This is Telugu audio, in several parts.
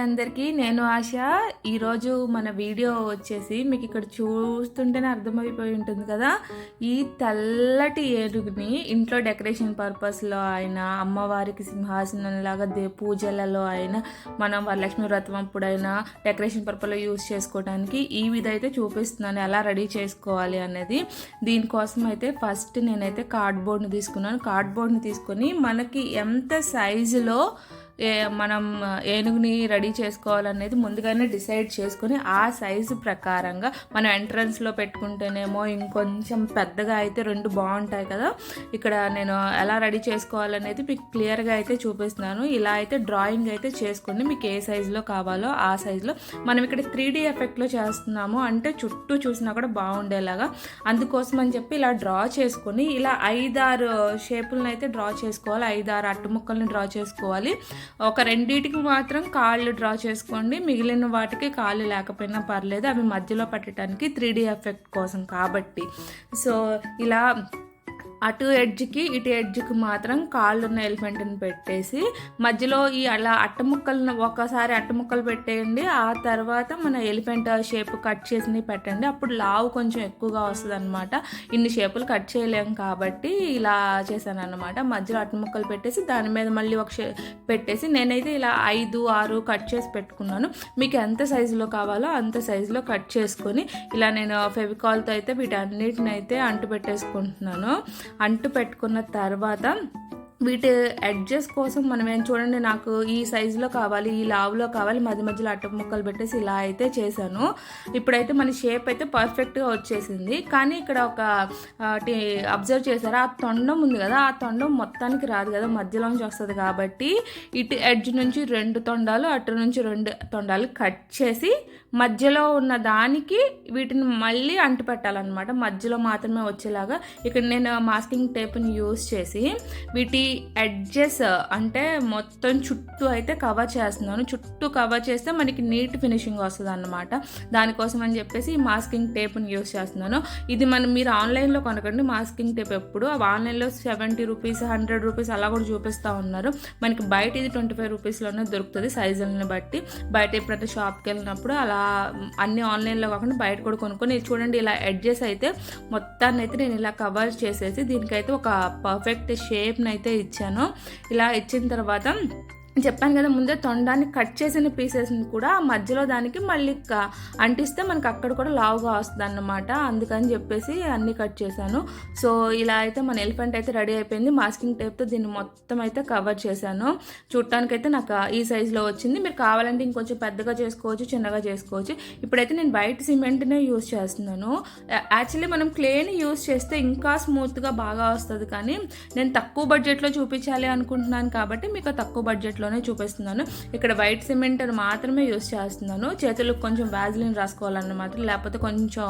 అందరికీ నేను ఆశ. ఈరోజు మన వీడియో వచ్చేసి మీకు ఇక్కడ చూస్తుంటేనే అర్థమైపోయి ఉంటుంది కదా. ఈ తెల్లటి ఏనుగుని ఇంట్లో డెకరేషన్ పర్పస్లో అయినా అమ్మవారికి సింహాసనంలాగా దే పూజలలో అయినా మనం వరలక్ష్మి వ్రతం అప్పుడైనా డెకరేషన్ పర్పస్లో యూజ్ చేసుకోవడానికి ఈ విధైతే చూపిస్తున్నాను. ఎలా రెడీ చేసుకోవాలి అనేది. దీనికోసం అయితే ఫస్ట్ నేనైతే కార్డ్బోర్డ్ని తీసుకున్నాను. కార్డ్బోర్డ్ని తీసుకొని మనకి ఎంత సైజులో మనం ఏనుగుని రెడీ చేసుకోవాలనేది ముందుగానే డిసైడ్ చేసుకుని ఆ సైజు ప్రకారంగా మనం ఎంట్రన్స్లో పెట్టుకుంటేనేమో ఇంకొంచెం పెద్దగా అయితే రెండు బాగుంటాయి కదా. ఇక్కడ నేను ఎలా రెడీ చేసుకోవాలనేది మీకు క్లియర్గా అయితే చూపిస్తున్నాను. ఇలా అయితే డ్రాయింగ్ అయితే చేసుకుని మీకు ఏ సైజులో కావాలో ఆ సైజులో. మనం ఇక్కడ త్రీ డీ ఎఫెక్ట్లో చేస్తున్నాము. అంటే చుట్టూ చూసినా కూడా బాగుండేలాగా. అందుకోసం అని చెప్పి ఇలా డ్రా చేసుకొని ఇలా ఐదారు షేపులను అయితే డ్రా చేసుకోవాలి. ఐదారు అట్టు ముక్కల్ని డ్రా చేసుకోవాలి. ఒక రెండింటికి మాత్రం కాళ్ళు డ్రా చేసుకోండి. మిగిలిన వాటికి కాళ్ళు లేకపోయినా పర్లేదు. అవి మధ్యలో పెట్టడానికి త్రీ ఎఫెక్ట్ కోసం కాబట్టి. సో ఇలా అటు ఎడ్జ్కి ఇటు ఎడ్జ్కి మాత్రం కాళ్ళు ఉన్న ఎలిఫెంట్ని పెట్టేసి మధ్యలో ఈ అలా అట్టముక్కలను ఒకసారి అట్టముక్కలు పెట్టేయండి ఆ తర్వాత మన ఎలిఫెంట్ షేప్ కట్ చేసి పెట్టండి. అప్పుడు లావు కొంచెం ఎక్కువగా వస్తుంది అనమాట ఇన్ని షేపులు కట్ చేయలేం కాబట్టి ఇలా చేశాను అనమాట మధ్యలో అట్టముక్కలు పెట్టేసి దాని మీద మళ్ళీ ఒక షే పెట్టేసి నేనైతే ఇలా ఐదు ఆరు కట్ చేసి పెట్టుకున్నాను. మీకు ఎంత సైజులో కావాలో అంత సైజులో కట్ చేసుకొని ఇలా నేను ఫెవికాల్తో అయితే వీటన్నిటిని అయితే అంటు పెట్టేసుకుంటున్నాను. అంటు పెట్టుకున్న తర్వాత వీటి ఎడ్జెస్ కోసం మనం ఏం చూడండి నాకు ఈ సైజులో కావాలి ఈ లావులో కావాలి మధ్య మధ్యలో అట్ట ముక్కలు పెట్టేసి ఇలా అయితే చేశాను. ఇప్పుడైతే మన షేప్ అయితే పర్ఫెక్ట్గా వచ్చేసింది. కానీ ఇక్కడ ఒక అబ్జర్వ్ చేశారా? ఆ తొండం ఉంది కదా ఆ తొండం మొత్తానికి రాదు కదా మధ్యలోంచి వస్తుంది కాబట్టి ఇటు ఎడ్జ్ నుంచి రెండు తొండాలు అటు నుంచి రెండు తొండాలు కట్ చేసి మధ్యలో ఉన్న దానికి వీటిని మళ్ళీ అంటు పెట్టాలన్నమాట మధ్యలో మాత్రమే వచ్చేలాగా. ఇక్కడ నేను మాస్కింగ్ టేప్ని యూస్ చేసి వీటి ఎడ్జెస్ uh, అంటే మొత్తం చుట్టూ అయితే కవర్ చేస్తున్నాను. చుట్టూ కవర్ చేస్తే మనకి నీట్ ఫినిషింగ్ వస్తుంది అనమాట దానికోసం అని చెప్పేసి ఈ మాస్కింగ్ టేప్ని యూస్ చేస్తున్నాను. ఇది మనం మీరు ఆన్లైన్లో కొనకండి. మాస్కింగ్ టేప్ ఎప్పుడు. ఆన్లైన్లో సెవెంటీ రూపీస్ హండ్రెడ్ రూపీస్ అలా కూడా చూపిస్తూ ఉన్నారు. మనకి బయట ఇది ట్వంటీ ఫైవ్ రూపీస్లోనే దొరుకుతుంది సైజులను బట్టి. బయట ఎప్పుడైతే షాప్కి వెళ్ళినప్పుడు అలా అన్ని ఆన్లైన్లో కాకుండా బయట కూడా కొనుక్కొని చూడండి ఇలా ఎడ్జెస్ అయితే మొత్తాన్ని అయితే నేను ఇలా కవర్ చేసేసి దీనికైతే ఒక పర్ఫెక్ట్ షేప్ని అయితే ఇచ్చాను. ఇలా ఇచ్చిన తర్వాత చెప్పాను కదా ముందే తొండాన్ని కట్ చేసిన పీసెస్ని కూడా మధ్యలో దానికి మళ్ళీ అంటిస్తే మనకి అక్కడ కూడా లావుగా వస్తుంది అన్నమాట అందుకని చెప్పేసి అన్నీ కట్ చేశాను. సో ఇలా అయితే మన ఎలిఫెంట్ అయితే రెడీ అయిపోయింది. మాస్కింగ్ టేప్తో దీన్ని మొత్తం అయితే కవర్ చేశాను. చూడటానికైతే నాకు ఈ సైజులో వచ్చింది. మీరు కావాలంటే ఇంకొంచెం పెద్దగా చేసుకోవచ్చు చిన్నగా చేసుకోవచ్చు. ఇప్పుడైతే నేను బయట సిమెంట్నే యూస్ చేస్తున్నాను. యాక్చువల్లీ మనం క్లేని యూస్ చేస్తే ఇంకా స్మూత్గా బాగా వస్తుంది కానీ నేను తక్కువ బడ్జెట్లో చూపించాలి అనుకుంటున్నాను కాబట్టి మీకు తక్కువ బడ్జెట్లో దాంట్లోనే చూపిస్తున్నాను. ఇక్కడ వైట్ సిమెంట్ అని మాత్రమే యూస్ చేస్తున్నాను. చేతులకు కొంచెం వ్యాజిలిన్ రాసుకోవాలన్నమాట లేకపోతే కొంచెం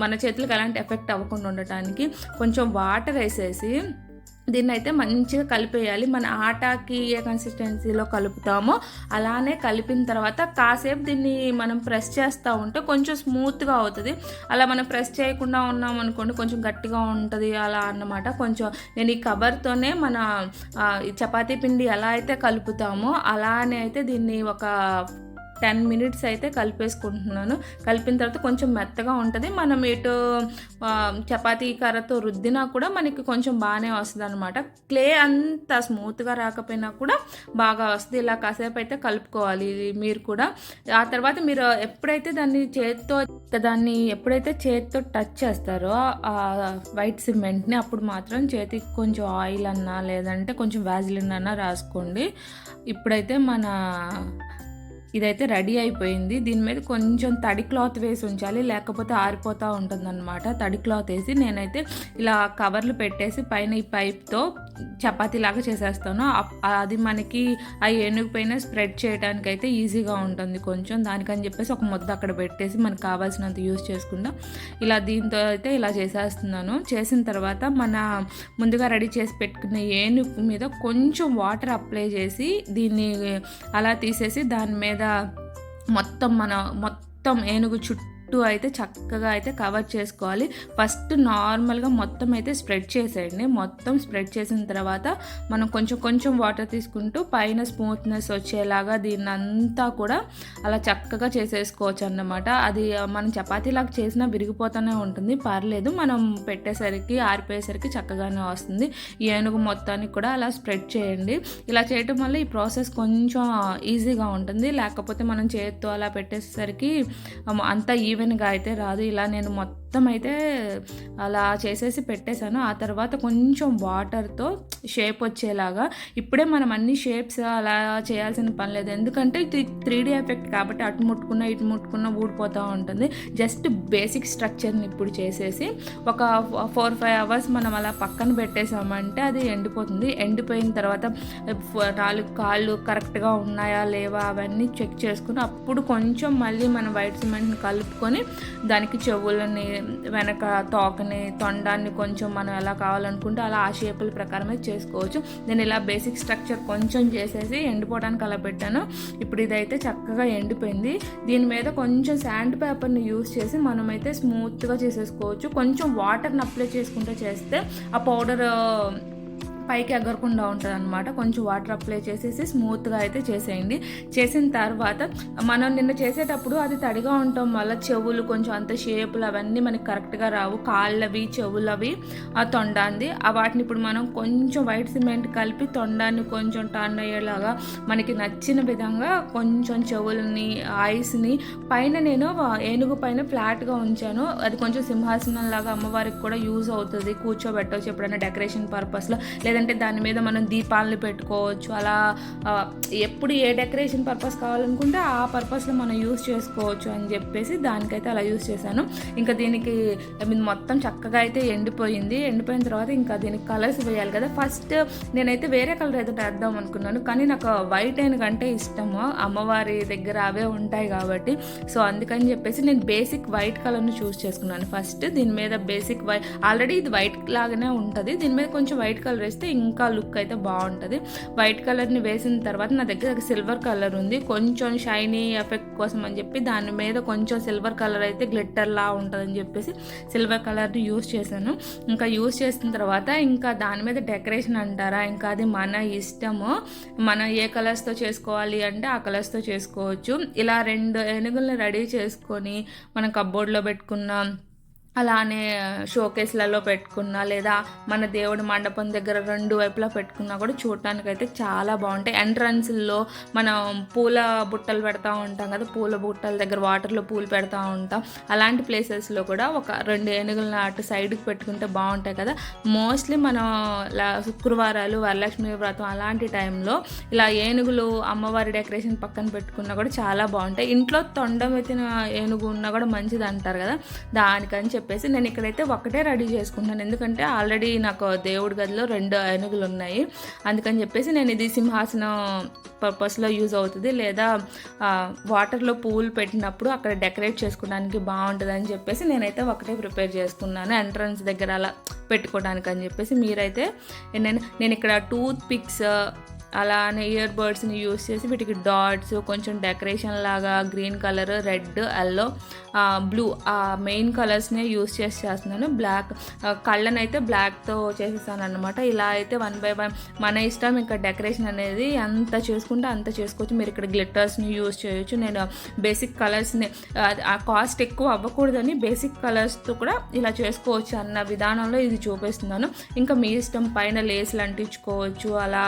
మన చేతులకు ఎలాంటి ఎఫెక్ట్ అవ్వకుండా ఉండటానికి కొంచెం వాటర్ వేసేసి దీన్ని అయితే మంచిగా కలిపేయాలి. మన ఆటాకి ఏ కన్సిస్టెన్సీలో కలుపుతామో అలానే కలిపిన తర్వాత కాసేపు దీన్ని మనం ప్రెస్ చేస్తూ ఉంటే కొంచెం స్మూత్గా అవుతుంది. అలా మనం ప్రెస్ చేయకుండా ఉన్నాం అనుకోండి కొంచెం గట్టిగా ఉంటుంది అలా అన్నమాట. కొంచెం నేను ఈ కవర్తోనే మన చపాతీ పిండి ఎలా అయితే కలుపుతామో అలానే అయితే దీన్ని ఒక టెన్ మినిట్స్ అయితే కలిపేసుకుంటున్నాను. కలిపిన తర్వాత కొంచెం మెత్తగా ఉంటుంది. మనం ఎటు చపాతీ కర్రతో రుద్దినా కూడా మనకి కొంచెం బాగానే వస్తుంది అనమాట క్లే అంత స్మూత్గా రాకపోయినా కూడా బాగా వస్తుంది. ఇలా కాసేపు అయితే కలుపుకోవాలి మీరు కూడా. ఆ తర్వాత మీరు ఎప్పుడైతే దాన్ని చేతితో దాన్ని ఎప్పుడైతే చేతితో టచ్ చేస్తారో ఆ వైట్ సిమెంట్ని అప్పుడు మాత్రం చేతికి కొంచెం ఆయిల్ అన్నా లేదంటే కొంచెం వ్యాజిలిన్ అన్నా రాసుకోండి. ఇప్పుడైతే మన ఇదైతే రెడీ అయిపోయింది. దీని మీద కొంచెం తడి క్లాత్ వేసి ఉంచాలి లేకపోతే ఆరిపోతూ ఉంటుందన్నమాట. తడి క్లాత్ వేసి నేనైతే ఇలా కవర్లు పెట్టేసి పైన ఈ పైప్తో చపాతీ లాగా చేసేస్తాను అది మనకి ఆ ఏనుగు పైన స్ప్రెడ్ చేయడానికి అయితే ఈజీగా ఉంటుంది కొంచెం. దానికని చెప్పేసి ఒక ముద్ద అక్కడ పెట్టేసి మనకు కావాల్సినంత యూస్ చేసుకుందాం. ఇలా దీంతో అయితే ఇలా చేసేస్తున్నాను. చేసిన తర్వాత మన ముందుగా రెడీ చేసి పెట్టుకున్న ఏనుగు మీద కొంచెం వాటర్ అప్లై చేసి దీన్ని అలా తీసేసి దాని మీద మొత్తం మన మొత్తం ఏనుగు చుట్టూ చుట్టూ అయితే చక్కగా అయితే కవర్ చేసుకోవాలి. ఫస్ట్ నార్మల్గా మొత్తం అయితే స్ప్రెడ్ చేసేయండి. మొత్తం స్ప్రెడ్ చేసిన తర్వాత మనం కొంచెం కొంచెం వాటర్ తీసుకుంటూ పైన స్మూత్నెస్ వచ్చేలాగా దీన్ని అంతా కూడా అలా చక్కగా చేసేసుకోవచ్చు అన్నమాట అది మనం చపాతీలాగా చేసినా విరిగిపోతూనే ఉంటుంది. పర్లేదు మనం పెట్టేసరికి ఆరిపోయేసరికి చక్కగానే వస్తుంది. ఏనుగు మొత్తానికి కూడా అలా స్ప్రెడ్ చేయండి. ఇలా చేయటం వల్ల ఈ ప్రాసెస్ కొంచెం ఈజీగా ఉంటుంది. లేకపోతే మనం చేత్తో అలా పెట్టేసరికి అంత ఈవెన్ ఈవెన్గా అయితే రాదు. ఇలా నేను మొత్తం మొత్తం అయితే అలా చేసేసి పెట్టేశాను. ఆ తర్వాత కొంచెం వాటర్తో షేప్ వచ్చేలాగా ఇప్పుడే మనం అన్ని షేప్స్ అలా చేయాల్సిన పని లేదు. ఎందుకంటే ఇది త్రీ డీ ఎఫెక్ట్ కాబట్టి అటు ముట్టుకున్న ఇటు ముట్టుకున్న ఊడిపోతూ ఉంటుంది. జస్ట్ బేసిక్ స్ట్రక్చర్ని ఇప్పుడు చేసేసి ఒక ఫోర్ ఫైవ్ అవర్స్ మనం అలా పక్కన పెట్టేసామంటే అది ఎండిపోతుంది. ఎండిపోయిన తర్వాత నాలుగు కాళ్ళు కరెక్ట్గా ఉన్నాయా లేవా అవన్నీ చెక్ చేసుకుని అప్పుడు కొంచెం మళ్ళీ మనం వైట్ సిమెంట్ని కలుపుకొని దానికి చెవులని వెనక తోకని తొండాన్ని కొంచెం మనం ఎలా కావాలనుకుంటే అలా ఆ షేపుల ప్రకారమే చేసుకోవచ్చు. నేను ఇలా బేసిక్ స్ట్రక్చర్ కొంచెం చేసేసి ఎండిపోవడానికి అలా పెట్టాను. ఇప్పుడు ఇదైతే చక్కగా ఎండిపోయింది. దీని మీద కొంచెం శాండ్ పేపర్ని యూస్ చేసి మనమైతే స్మూత్గా చేసేసుకోవచ్చు. కొంచెం వాటర్ని అప్లై చేసుకుంటే చేస్తే ఆ పౌడర్ పైకి ఎగరకుండా ఉంటుంది అనమాట కొంచెం వాటర్ అప్లై చేసేసి స్మూత్గా అయితే చేసేయండి. చేసిన తర్వాత మనం నిన్న చేసేటప్పుడు అది తడిగా ఉండటం వల్ల చెవులు కొంచెం అంత షేపులు అవన్నీ మనకి కరెక్ట్గా రావు. కాళ్ళవి చెవులవి ఆ తొండాంది ఆ వాటిని ఇప్పుడు మనం కొంచెం వైట్ సిమెంట్ కలిపి తొండాన్ని కొంచెం టర్న్ అయ్యేలాగా మనకి నచ్చిన విధంగా కొంచెం చెవులని ఐస్ని పైన నేను ఏనుగు పైన ఫ్లాట్గా ఉంచాను. అది కొంచెం సింహాసనం లాగా అమ్మవారికి కూడా యూజ్ అవుతుంది. కూర్చోబెట్టవచ్చు ఎప్పుడైనా డెకరేషన్ పర్పస్లో. లేదా లేదంటే దాని మీద మనం దీపాలను పెట్టుకోవచ్చు. అలా ఎప్పుడు ఏ డెకరేషన్ పర్పస్ కావాలనుకుంటే ఆ పర్పస్లో మనం యూజ్ చేసుకోవచ్చు అని చెప్పేసి దానికైతే అలా యూజ్ చేశాను. ఇంకా దీనికి మీద మొత్తం చక్కగా అయితే ఎండిపోయింది. ఎండిపోయిన తర్వాత ఇంకా దీనికి కలర్స్ వేయాలి కదా. ఫస్ట్ నేనైతే వేరే కలర్ అయితే వేద్దాం అనుకున్నాను. కానీ నాకు వైట్ అయిన కంటే ఇష్టము. అమ్మవారి దగ్గర అవే ఉంటాయి కాబట్టి. సో అందుకని చెప్పేసి నేను బేసిక్ వైట్ కలర్ని చూస్ చేసుకున్నాను. ఫస్ట్ దీని మీద బేసిక్ వైట్ ఆల్రెడీ ఇది వైట్ లాగానే ఉంటుంది. దీని మీద కొంచెం వైట్ కలర్ వేస్తే ఇంకా లుక్ అయితే బాగుంటుంది. వైట్ కలర్ని వేసిన తర్వాత నా దగ్గర సిల్వర్ కలర్ ఉంది. కొంచెం షైనీ ఎఫెక్ట్ కోసం అని చెప్పి దాని మీద కొంచెం సిల్వర్ కలర్ అయితే గ్లిట్టర్లా ఉంటుందని చెప్పేసి సిల్వర్ కలర్ని యూస్ చేశాను. ఇంకా యూస్ చేసిన తర్వాత ఇంకా దాని మీద డెకరేషన్ అంటారా? ఇంకా అది మన ఇష్టము. మనం ఏ కలర్స్తో చేసుకోవాలి అంటే ఆ కలర్స్తో చేసుకోవచ్చు. ఇలా రెండు ఏనుగులను రెడీ చేసుకొని మనం కబ్బోర్డ్లో పెట్టుకున్నాం అలానే షోకేస్లలో పెట్టుకున్నా లేదా మన దేవుడి మండపం దగ్గర రెండు వైపులా పెట్టుకున్నా కూడా చూడటానికి అయితే చాలా బాగుంటాయి. ఎంట్రన్స్లో మనం పూల బుట్టలు పెడతా ఉంటాం కదా పూల బుట్టల దగ్గర వాటర్లో పూలు పెడతా ఉంటాం. అలాంటి ప్లేసెస్లో కూడా ఒక రెండు ఏనుగులను అటు సైడ్కి పెట్టుకుంటే బాగుంటాయి కదా. మోస్ట్లీ మనం శుక్రవారాలు వరలక్ష్మి వ్రతం అలాంటి టైంలో ఇలా ఏనుగులు అమ్మవారి డెకరేషన్ పక్కన పెట్టుకున్నా కూడా చాలా బాగుంటాయి. ఇంట్లో తొండం ఎత్తిన ఏనుగు ఉన్నా కూడా మంచిది అంటారు కదా. దానికని చెప్పేసి నేను ఇక్కడైతే ఒకటే రెడీ చేసుకుంటాను ఎందుకంటే ఆల్రెడీ నాకు దేవుడి గదిలో రెండు ఏనుగులు ఉన్నాయి. అందుకని చెప్పేసి నేను ఇది సింహాసనం పర్పస్లో యూజ్ అవుతుంది. లేదా వాటర్లో పూలు పెట్టినప్పుడు అక్కడ డెకరేట్ చేసుకోవడానికి బాగుంటుంది అని చెప్పేసి నేనైతే ఒకటే ప్రిపేర్ చేసుకున్నాను. ఎంట్రన్స్ దగ్గర అలా పెట్టుకోవడానికి అని చెప్పేసి మీరైతే నేను నేను ఇక్కడ టూత్ పిక్స్ అలానే ఇయర్ బర్డ్స్ని యూస్ చేసి వీటికి డాట్స్ కొంచెం డెకరేషన్ లాగా green colour red yellow blue ఆ మెయిన్ కలర్స్నే యూస్ చేసి చేస్తున్నాను. బ్లాక్ కళ్ళనైతే బ్లాక్తో చేసేసాను అనమాట ఇలా అయితే వన్ బై వన్ మన ఇష్టం ఇంకా డెకరేషన్ అనేది ఎంత చేసుకుంటే అంత చేసుకోవచ్చు. మీరు ఇక్కడ గ్లిటర్స్ని యూస్ చేయొచ్చు. నేను బేసిక్ కలర్స్ని ఆ కాస్ట్ ఎక్కువ అవ్వకూడదని బేసిక్ కలర్స్తో కూడా ఇలా చేసుకోవచ్చు అన్న విధానంలో ఇది చూపిస్తున్నాను. ఇంకా మీ ఇష్టం పైన లేస్లు అంటించుకోవచ్చు. అలా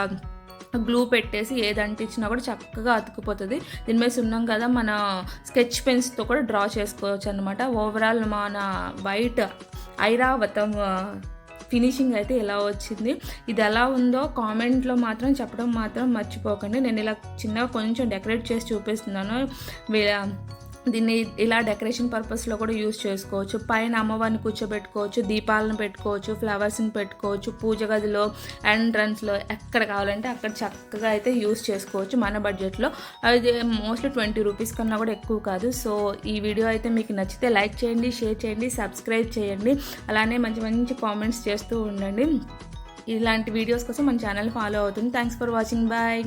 గ్లూ పెట్టేసి ఏది అంటించినా కూడా చక్కగా అతుకుపోతుంది. దీని మీద ఉన్నాం కదా మన స్కెచ్ పెన్స్తో కూడా డ్రా చేసుకోవచ్చు అనమాట ఓవరాల్ మన వైట్ ఐరావతం ఫినిషింగ్ అయితే ఎలా వచ్చింది ఇది ఎలా ఉందో కామెంట్లో మాత్రం చెప్పడం మాత్రం మర్చిపోకండి. నేను ఇలా చిన్నగా కొంచెం డెకరేట్ చేసి చూపిస్తున్నాను. వీ- దీన్ని ఇలా డెకరేషన్ పర్పస్లో కూడా యూస్ చేసుకోవచ్చు. పైన అమ్మవారిని కూర్చోబెట్టుకోవచ్చు దీపాలను పెట్టుకోవచ్చు ఫ్లవర్స్ని పెట్టుకోవచ్చు పూజ గదిలో ఎంట్రన్స్లో ఎక్కడ కావాలంటే అక్కడ చక్కగా అయితే యూస్ చేసుకోవచ్చు మన బడ్జెట్లో. అది మోస్ట్లీ ట్వంటీ రూపీస్ కన్నా కూడా ఎక్కువ కాదు. సో ఈ వీడియో అయితే మీకు నచ్చితే లైక్ చేయండి షేర్ చేయండి సబ్స్క్రైబ్ చేయండి. అలానే మంచి మంచి కామెంట్స్ చేస్తూ ఉండండి. ఇలాంటి వీడియోస్ కోసం మన ఛానల్ ఫాలో అవుతుంది. Thanks for watching. బాయ్.